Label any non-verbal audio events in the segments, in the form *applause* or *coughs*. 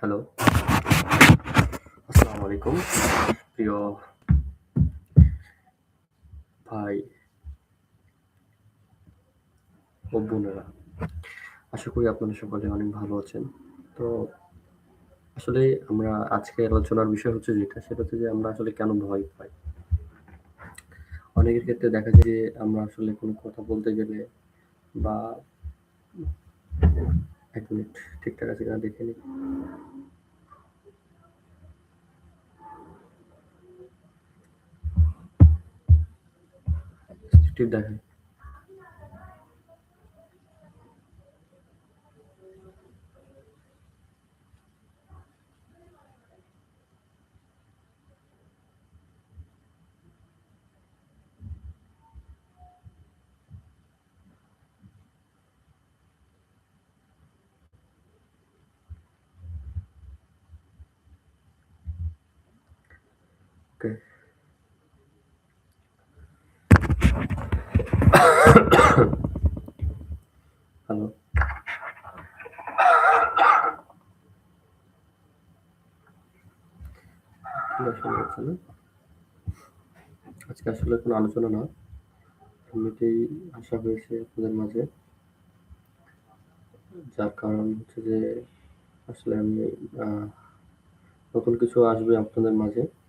Hello. আসসালামু আলাইকুম। প্রিয় ভাই ও বোনেরা। আশা করি আপনারা সকলে অনেক ভালো আছেন। তো আসলে আমরা আজকে আলোচনার বিষয় হচ্ছে যেটা, সেটা হচ্ছে যে আমরা আসলে কেন ভয় পাই? অনেকের ক্ষেত্রে দেখা যায় যে আমরা আসলে কোনো কথা বলতে গেলে বা ১ মিনিট ঠিকঠাক আছে কিনা দেখে নিই। স্ক্রিপ্ট ওকে। হ্যালো। *coughs* আজকে আসলে কোনো আলোচনা না। এমনিতেই আসা হয়েছে আপনাদের মাঝে। যার কারণ হচ্ছে যে আসলে আমি নতুন কিছু আসবে আপনাদের মাঝে।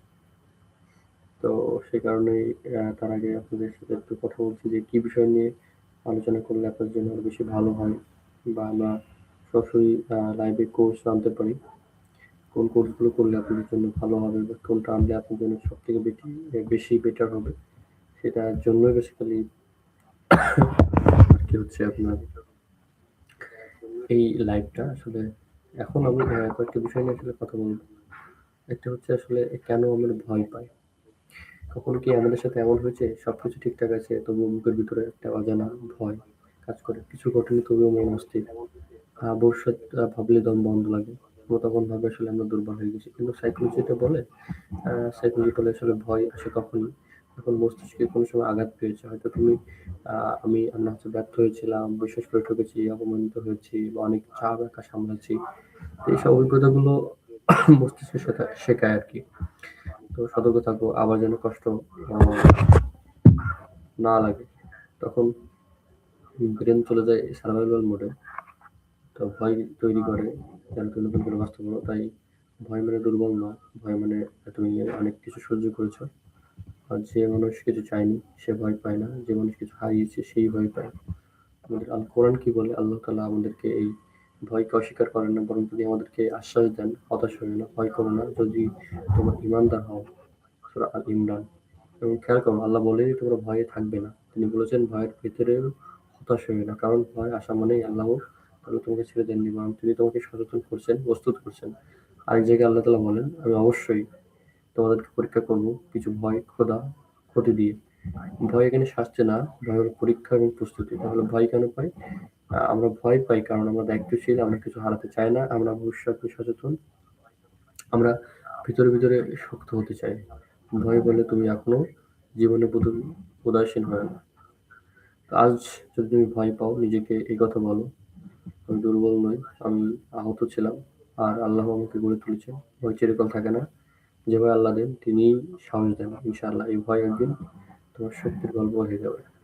তো সে কারণেই তার আগে আপনাদের সাথে একটু কথা বলছি যে কি বিষয় নিয়ে আলোচনা করলে আপনাদের জন্য আরও বেশি ভালো হয় বা আমরা সরাসরি লাইভে কোর্স আনতে পারি। কোন কোর্সগুলো করলে আপনাদের জন্য ভালো হবে বা কোনটা আনলে আপনার জন্য সবথেকে বেটি বেশি বেটার হবে। সেটার জন্যই বেসিক্যালি আরকি হচ্ছে আপনার এই লাইভটা আসলে এখন আমি কয়েকটা বিষয় নিয়ে আসলে কথা বলব একটা হচ্ছে আসলে কেন আমরা ভয় পাই? কখনো কি আমাদের সাথে এমন হয়েছে সবকিছু ঠিকঠাক আছে তবুও বুকের ভিতরে একটা অজানা ভয় কাজ করে। কিছু ঘটেনি তবুও মন অস্থির। ভবিষ্যৎ ভাবলে দম বন্ধ লাগে। তখন ভাবে আসলে আমরা দুর্বল হয়ে গেছি। কিন্তু সাইকোলজি যেটা বলে সাইকোলজি বলে আসলে ভয় আসে তখনই যখন মস্তিষ্কে কোনো সময় আঘাত পেয়েছে। হয়তো তুমি আমি আমরা হচ্ছে ব্যর্থ হয়েছিলাম, বিশ্বাস করে ঠকেছি, অপমানিত হয়েছি বা অনেক চাপ একা সামলাচ্ছি। তো এইসব অভিজ্ঞতাগুলো মস্তিষ্কে শেখা শেখায় আরকি। তো সতর্ক থাকব আবার যেন কষ্ট না লাগে। তখন ব্রেন চলে যায় সার্ভাইভাল মোডে। তো ভয় তৈরি করে যেন তুমি নতুন করে বাঁচতে পারো। তাই ভয় মানে দুর্বল নয়। ভয় মানে তুমি অনেক কিছু সহ্য করেছ। আর যে মানুষ কিছু চায়নি, সে ভয় পায় না। যে মানুষ কিছু হারিয়েছে, সেই ভয় পায়। আমাদের আল কোরআন কি বলে? আল্লাহ তালা আমাদেরকে এই ভয়কে অস্বীকার করেন না বরং তিনি আমাদেরকে আশ্বাস দেন, হতাশ হইও না, ভয় করো না যদি তোমরা ঈমানদার হও। ইমরান। এবং খেয়াল করো আল্লাহ বলেনি তোমরা ভয়ে থাকবে না। তিনি বলেছেন ভয়ের ভেতরেও হতাশ হইও না। কারণ ভয় আসা মানেই আল্লাহ তাআলা তোমাকে ছেড়ে দেননি বরং তিনি তোমাকে সচেতন করছেন, প্রস্তুত করছেন। আরেক জায়গায় আল্লাহ তালা বলেন, আমি অবশ্যই তোমাদেরকে পরীক্ষা করব কিছু ভয়, খোদা ক্ষতি দিয়ে। ভয় এখানে শাস্তি না, ভয় হলো পরীক্ষা এবং প্রস্তুতি। তাহলে ভয় কেন পাই? আমরা ভয় পাই কারণ আমরা দায়িত্বশীল, আমরা কিছু হারাতে চাই না, আমরা ভবিষ্যৎ সচেতন। আমরা ভিতরে, ভিতরে শক্ত হতে চাই। ভয় বলে তুমি এখনও জীবনে প্রথম উদাসীন হয়ো না। আজ যদি তুমি ভয় পাও নিজেকে এই কথা বলো, আমি দুর্বল নই, আমি আহত ছিলাম। আর আল্লাহ আমাকে গড়ে তুলেছেন। ভয় চিরকাল থাকে না। যে ভয় আল্লাহ দেন তিনিই সাহস দেন। ইনশাআল্লাহ এই ভয় একদিন তোমার শক্তির গল্প হয়ে যাবে।